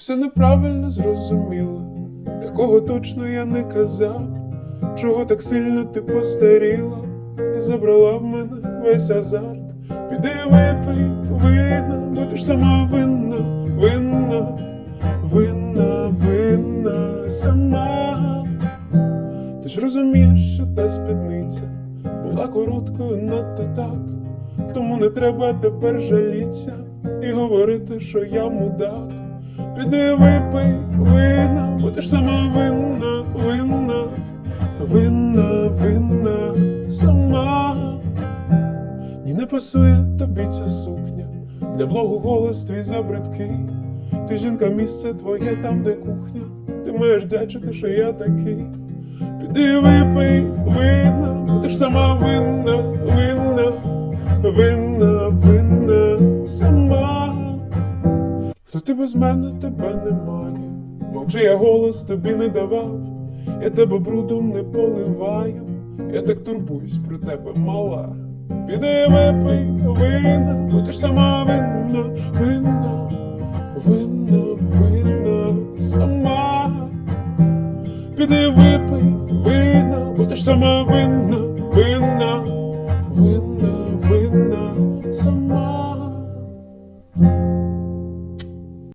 все неправильно зрозуміла, такого точно я не казав, чого так сильно ти постаріла, і забрала в мене весь азарт. Піди випий ти ж сама винна, винна, винна, винна сама. Ти ж розумієш, що та спідниця була короткою надто так, тому не треба тепер жалітися і говорити, що я мудак. Піди випий вина, ж сама винна, винна, винна, винна сама. Ні, не пасує тобі ця сукня, для блогу голос твій забридкий. Ти жінка, місце твоє там, де кухня. Ти маєш дячити, що я такий. Піди випий вина, ж сама винна, Хто ти без мене тебе немає? Мовчи, я голос тобі не давав, я тебе брудом не поливаю, я так турбуюсь про тебе, мала. Піди випий вина, ж сама винна, винна, винна, винна сама. Піди випий вина, ж сама винна,